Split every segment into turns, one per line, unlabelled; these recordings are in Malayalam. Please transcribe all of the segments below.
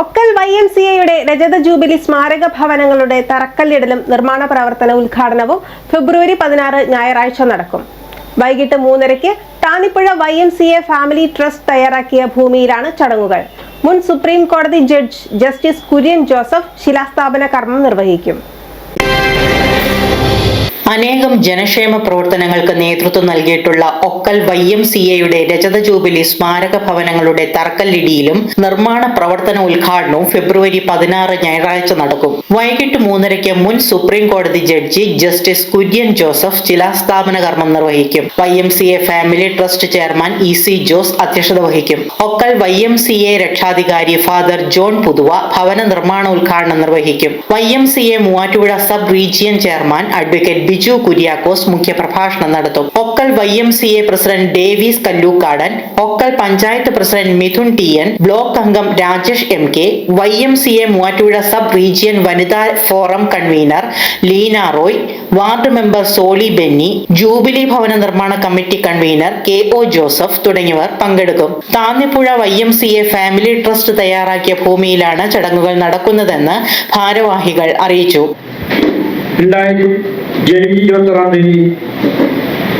ഒക്കൽ വൈ എം സി എയുടെ രജത ജൂബിലി സ്മാരക ഭവനങ്ങളുടെ തറക്കല്ലിടലും നിർമ്മാണ പ്രവർത്തന ഉദ്ഘാടനവും ഫെബ്രുവരി പതിനാറ് ഞായറാഴ്ച നടക്കും. വൈകിട്ട് മൂന്നരയ്ക്ക് Thanipuzha Y M C A family trust തയ്യാറാക്കിയ ഭൂമിയിലാണ് ചടങ്ങുകൾ. മുൻ സുപ്രീം കോടതി ജഡ്ജ് ജസ്റ്റിസ് കുര്യൻ ജോസഫ് ശിലാസ്ഥാപന കർമ്മം നിർവഹിക്കും.
അനേകം ജനക്ഷേമ പ്രവർത്തനങ്ങൾക്ക് നേതൃത്വം നൽകിയിട്ടുള്ള ഒക്കൽ വൈ എം സി എയുടെ രജത ജൂബിലി സ്മാരക ഭവനങ്ങളുടെ തറക്കല്ലിടിയിലും നിർമ്മാണ പ്രവർത്തന ഉദ്ഘാടനവും ഫെബ്രുവരി പതിനാറ് ഞായറാഴ്ച നടക്കും. വൈകിട്ട് മൂന്നരയ്ക്ക് മുൻ സുപ്രീം കോടതി ജഡ്ജി ജസ്റ്റിസ് കുര്യൻ ജോസഫ് ശിലാസ്ഥാപന കർമ്മം നിർവഹിക്കും. Y M C A family trust chairman E C Jose അധ്യക്ഷത വഹിക്കും. Okkal Y M C A രക്ഷാധികാരി ഫാദർ ജോൺ പുതുവ ഭവന നിർമ്മാണ ഉദ്ഘാടനം നിർവഹിക്കും. Y M C A Muvattupuzha sub region chairman advocate Biju Kuriakose മുഖ്യപ്രഭാഷണം നടത്തും. Okkal Y M C A president Davis Kallookkadan Okkal panchayat president Mithun T N block അംഗം Rajesh M K Y M C A Muvattupuzha sub region വനിതാ forum convener Leena Roy ward member Soly Benny jubilee ഭവന നിർമ്മാണ committee convener K O Joseph തുടങ്ങിയവർ പങ്കെടുക്കും. Thannipuzha Y M C A family trust തയ്യാറാക്കിയ ഭൂമിയിലാണ് ചടങ്ങുകൾ നടക്കുന്നതെന്ന് ഭാരവാഹികൾ അറിയിച്ചു.
ജനുവരി ഇരുപത്തി ആറാം തീയതി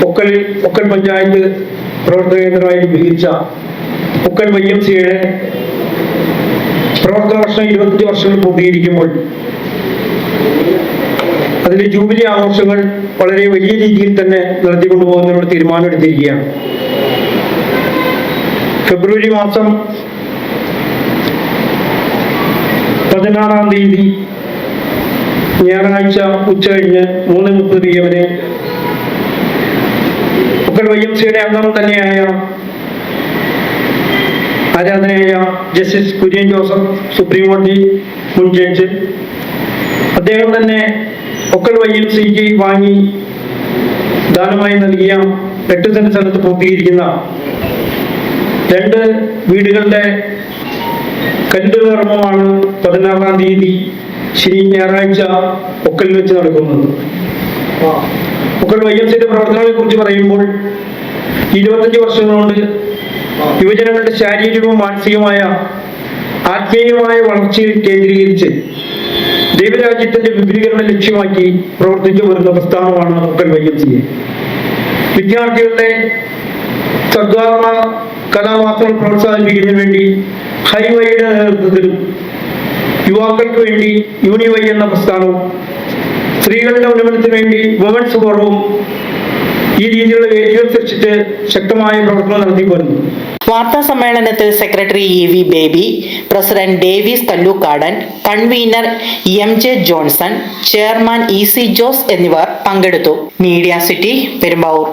ഒക്കൽ ഒക്കൽ പഞ്ചായത്ത് പ്രവർത്തക കേന്ദ്രമായി വിഹിച്ച ഒക്കൽ വൈ എം സിയുടെ പ്രവർത്തന വർഷം ഇരുപത്തഞ്ച് വർഷങ്ങൾ പൂർത്തീകരിക്കുമ്പോൾ അതിന്റെ ജൂബിലി ആഘോഷങ്ങൾ വളരെ വലിയ രീതിയിൽ തന്നെ നടത്തിക്കൊണ്ടുപോകുന്നതിനുള്ള തീരുമാനമെടുത്തിരിക്കുകയാണ്. ഫെബ്രുവരി മാസം പതിനാറാം തീയതി ഞായറാഴ്ച ഉച്ച കഴിഞ്ഞ് മൂന്ന് മുപ്പത് എമ്മിന് ഉക്കൽ വൈ എം സിയുടെ അംഗം തന്നെയായ ആരാധനയായ ജസ്റ്റിസ് കുര്യൻ ജോസഫ് സുപ്രീം കോടതി മുൻ ജഡ്ജ്. അദ്ദേഹം തന്നെ ഒക്കൽ വൈ എം സിക്ക് വാങ്ങി ദാനമായി നൽകിയ എട്ട് സെന്റ് സ്ഥലത്ത് പൂർത്തീകരിക്കുന്ന രണ്ട് വീടുകളുടെ കല്ല് കർമ്മമാണ് പതിനാറാം തീയതി ശനി ഞായറാഴ്ച ഒക്കൽ വെച്ച് നടക്കുന്നത് ഒക്കൽ വൈ എം സിയുടെ പ്രവർത്തനങ്ങളെ കുറിച്ച് പറയുമ്പോൾ ഇരുപത്തഞ്ച് വർഷങ്ങൾ കൊണ്ട് യുവജനങ്ങളുടെ ശാരീരികവും മാനസികമായ ആത്മീയമായ വളർച്ചയിൽ കേന്ദ്രീകരിച്ച് ദൈവരാജ്യത്തിന്റെ വിപുലീകരണം ലക്ഷ്യമാക്കി പ്രവർത്തിച്ചു വരുന്ന പ്രസ്ഥാനമാണ് ഒക്കൽ വൈ എം സി വിദ്യാർത്ഥികളുടെ സർഗാത്മ കലാവാസങ്ങൾ പ്രോത്സാഹിപ്പിക്കുന്നതിന് വേണ്ടി ഹൈവേയുടെ നേതൃത്വത്തിലും യുവാക്കൾക്ക് വേണ്ടി യൂണിവൈ എന്ന പ്രസ്ഥാനവും സ്ത്രീകളുടെ ഉന്നമനത്തിന് വേണ്ടി വുമൻസ് ഫോറവും ഈ രീതിയിലുള്ള വേദികൾ സൃഷ്ടിച്ച് ശക്തമായ പ്രവർത്തനം നടത്തിപ്പോരുന്നു
വാർത്താ സമ്മേളനത്തിൽ secretary E V Baby president Davis Kallookkadan convener M J Johnson chairman E C Jose എന്നിവർ പങ്കെടുത്തു. Media city Perumbavoor.